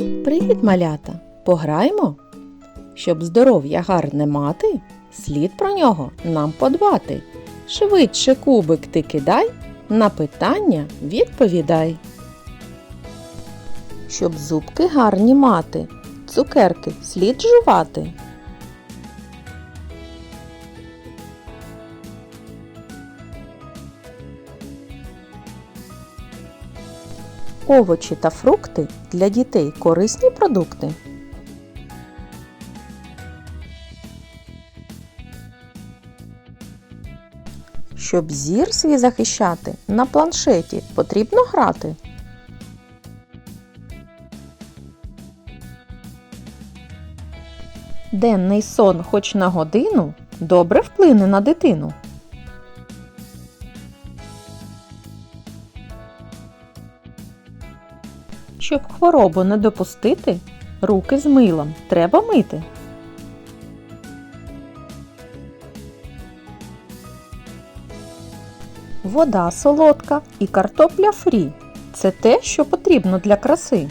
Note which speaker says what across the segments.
Speaker 1: Привіт, малята! Пограємо? Щоб здоров'я гарне мати, слід про нього нам подбати. Швидше кубик ти кидай, на питання відповідай. Щоб зубки гарні мати, цукерки слід жувати. Овочі та фрукти для дітей корисні продукти. Щоб зір свій захищати, на планшеті потрібно грати. Денний сон хоч на годину добре вплине на дитину. Щоб хворобу не допустити, руки з милом треба мити. Вода солодка і картопля фрі це те, що потрібно для краси.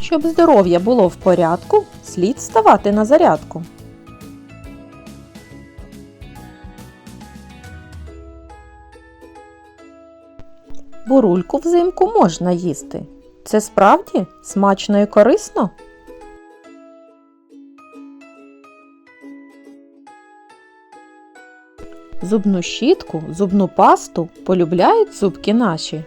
Speaker 1: Щоб здоров'я було в порядку, слід ставати на зарядку. Бурульку взимку можна їсти. Це справді смачно і корисно? Зубну щітку, зубну пасту полюбляють зубки наші.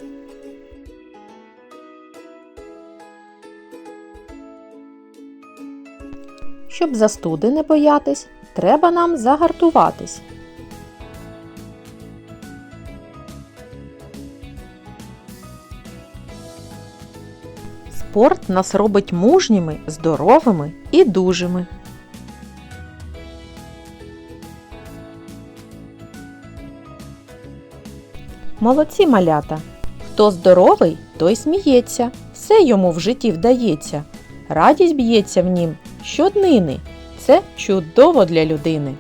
Speaker 1: Щоб застуди не боятись, треба нам загартуватись. Спорт нас робить мужніми, здоровими і дужими. Молодці малята! Хто здоровий, той сміється, все йому в житті вдається. Радість б'ється в нім щоднини. Це чудово для людини.